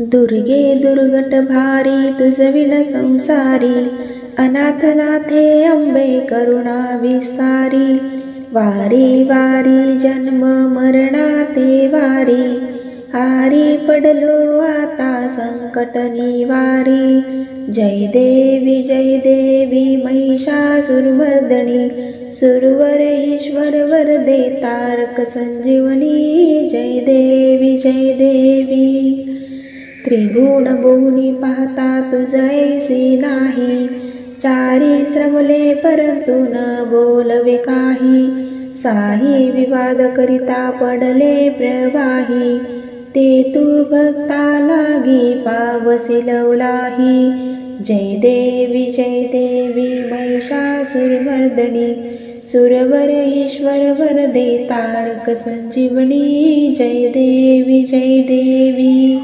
दुर्गे दुर्गट भारी तुझविण संसारी अनाथनाथे अंबे करुणा विस्तारी वारी वारी जन्म मरणाते वारी आरी पडलो आता संकट निवारी जय देवी जय देवी महिषासुरमर्दनी सुरवर ईश्वर वरदे तारक संजीवनी जय देवी जय देवी. त्रिगुण बोनी पाहता ऐसी नाही चारी श्रमले परंतु न बोलवे काही। साही विवाद करिता पडले प्रवाही। ते तू भक्ता लागी पावसी लवलाही जय देवी जय देवी महिषासुरमर्दनी सुरवर ईश्वर वरदे तारक संजीवनी। जय देवी जय देवी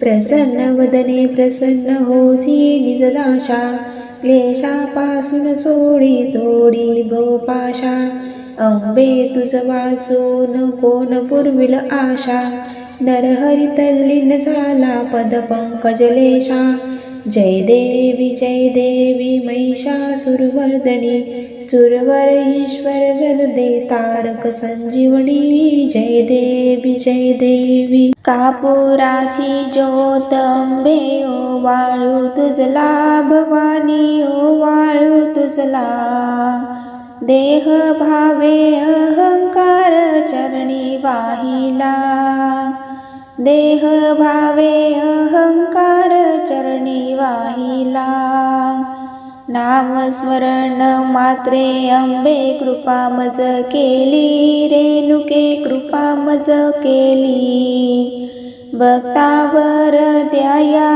प्रसन्न वदने प्रसन्न होती निजदाशा. क्लेशापासून सोडी तोडी भोपाशा अंबे तुझ वाचून कोण पुरविल आशा. नरहरी तल्लीन झाला पद पंकजलेशा जय देवी जय देवी महिषासुरवर्धनी सुरवर ईश्वर वरदे तारक संजीवनी जय देवी जय देवी। कापुराची ज्योत अंबे ओ वाळू तुझला भवानी ओ वाळू तुझला। देह भावे अहंकार चरणी वाहिला। देह भावे अहंकार नामस्मरण मात्रे अंबे कृपा मज केली रेणुके कृपा मज केली. भक्तावर द्याया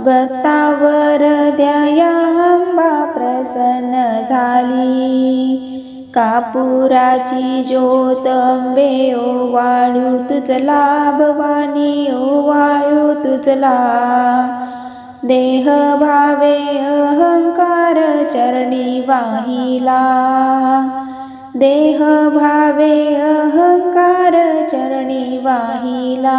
भक्तावर द्याया अंबा प्रसन्न झाली. कापुराची ज्योत अंबे ओ वाळू तुझला भवानी ओ वाळू तुझला देह भावे अहंकार चरणी वाहिला. देह भावे अहंकार चरणी वाहिला.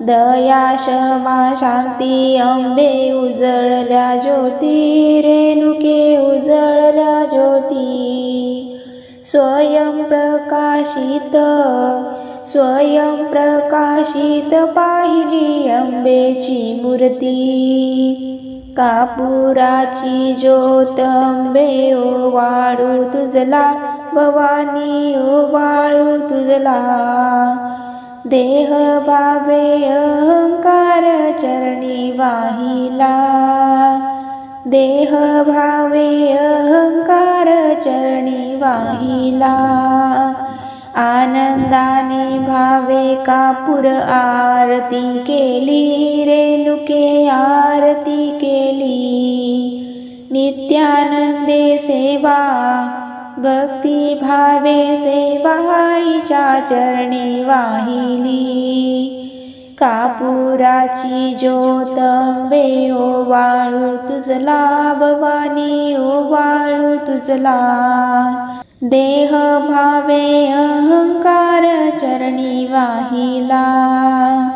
दया क्षमा शांती अंबे उजळल्या ज्योती रेणुके उजळल्या ज्योती. स्वयं प्रकाशित स्वयं प्रकाशित पाहिली अंबेची मूर्ती. कापुराची ज्योत अंबे ओ वाळू तुझला भवानी ओ वाळू तुझला. देह भावे अहंकार चरणी वाहिला. देह भावे अहंकार चरणी वाहिला. आनंदाने भावे कापूर रेणुके आरती सेवा भक्ती भावे सेवा अंबे ओ वाळू तुझला भवानी ओ वाळू तुझला देह भावे अहंकार चरणी वाहिला.